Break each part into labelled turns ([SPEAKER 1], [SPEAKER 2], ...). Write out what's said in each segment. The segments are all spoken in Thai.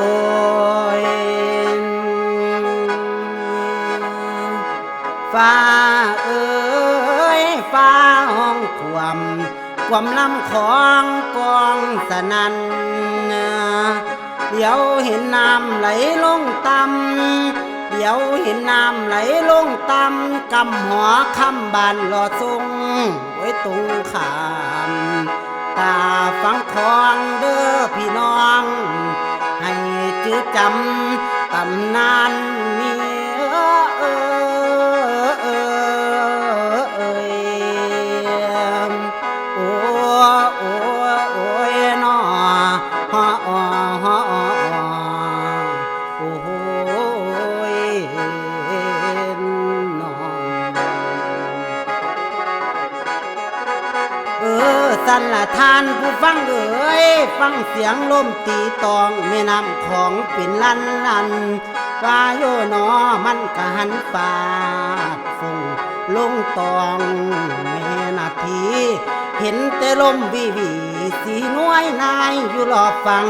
[SPEAKER 1] อ้ยฟ้าเอ้ยฟ้าห้องความความลำของกองสนันเดี๋ยวเห็นน้ำไหลลงต่ำเดี๋ยวเห็นน้ำไหลลงต่ำกำหัวคำบานหล่อทรงไว้ตรงขาม ตาฟังของเด้อพี่น้อง จืดจำตำนาน เออสันละทานผู้ฟังเอ๋ยฟังเสียงลมตีตองแม่น้ำของปิ่นลันลันว่าโยนอมันกะหันปาดฟงลงตองแม่นาที เห็นแต่ลมวิวีสีน้อยนายอยู่รอฟัง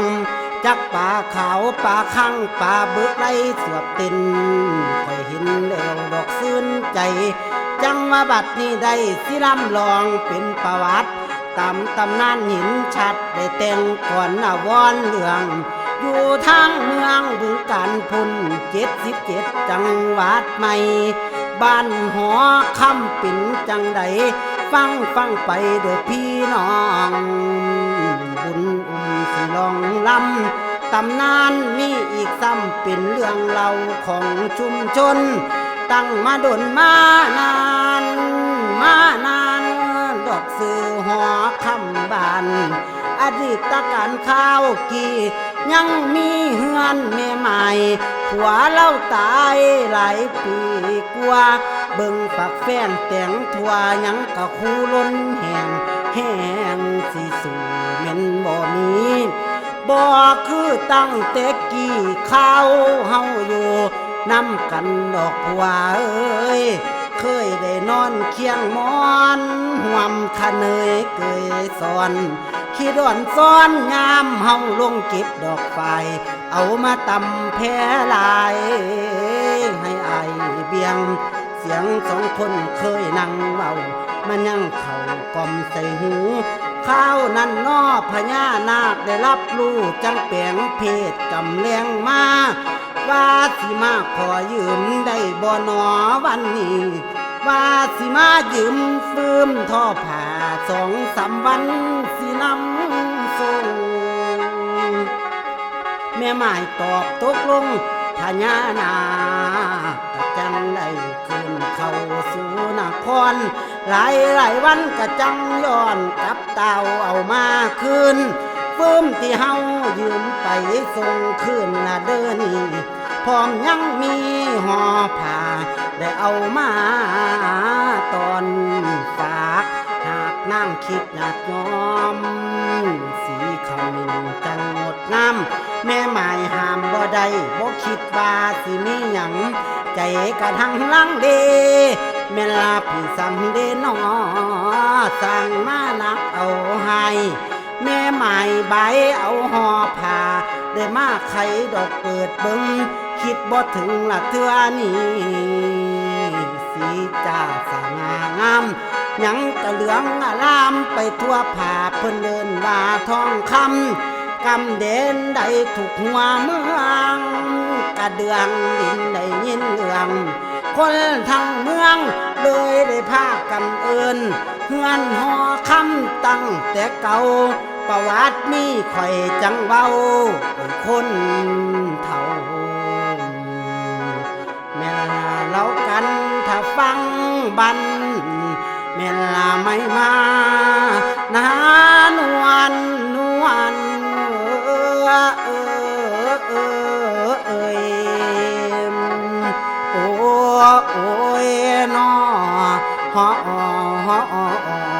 [SPEAKER 1] จักป่าขาวป่าข้างป่าเบิกไรสวบตินคอยเห็นแล้วดอกซื่นใจ จังว่าบัดนี้ได้สิลำลองเป็นประวัติตามตำนานห็นชัดได้แต่งก่อนอาวรเรื่อง อยู่ทางเมืองบึงการพุนเจ็ดสิบเจ็ดจังหวัดใหม่ บ้านหอคำปิ่นจังใด ฟังฟังไปเด้อพี่น้อง บุญอุ้ม ลองลำตำนานมีอีกซ้ำเป็นเรื่องเล่าของชุมชน ตั้งมาดนมานาน มานานดอกสื่อหอคำบานอดีตการข้าวกียังมีเฮือนแม่ใหม่ผัวเล่าตายหลายปีกว่า เบิ่งปักแฟนแต่งทัวยังกะคูล้นแห่ง แห้งสิสู่แม่นบ่มีบ่คือตั้งแต่กี้ข้าวเฮาอยู่นำกันดอกผัวเอ้ยเคยได้นอนเคียงมอนห่วมคะเนยเกยสอนขี้ดอนซ้อนยามเฮาลงเก็บดอกไฟเอามาตำแพรลายให้อายเบียง เสียงสองคนเคยนั่งเบา มันยังเข่ากล่อมใส่หูข้าวนั่นนอพญานาคได้รับรู้จังแปลงเพศกำแรงมาว่าสิมาขอยืมได้บ่หนอวันนี้ ว่าสิมายืมฟืมท่อผ่าสองสามวันสินำส่งแม่หมายตอบตกลงพญานาค ขึ้นเข้าสู่นคร หลายหลายวันก็จังย้อนกับเต่าเอามาคืนฟืมที่เฮายืมไปส่งคืนนะเดิอนี่พร้อมยังมีห่อผ้าได้เอามาตอนฝากหา นั่งคิดอยากยอม สีขมิ้นจังงดงามแม่หมายห้ามบ่ได้บ่คิดว่าสิมีหยัง ใจกระทั่งลังเลแม่ลาพี่สั่งเดนอสั่งมานักเอาให้แม่หมายใบเอาห่อผ้าได้มาไขดอกเปิดเบิงคิดบ่ถึงละเทือนี้สีจ้าสง่างาม ยังกะเหลืองอลามไปทั่วผาเพิ่นเดินว่าทองคำกำเด่นได้ถูกหัวเมืองกระเดืองดินได้ยินเรืองคนทั้งเมืองเลยได้พากันเอินเฮือนหอคำตั้งแต่เก่าประวัติมีข่อยจังเว้าคนเท่าแม่ลาเล่ากันถ้าฟังบัน แม่ลาไม่มานานวลนวลเออเออเออเอยโอ้โอ้ยนอฮอฮอ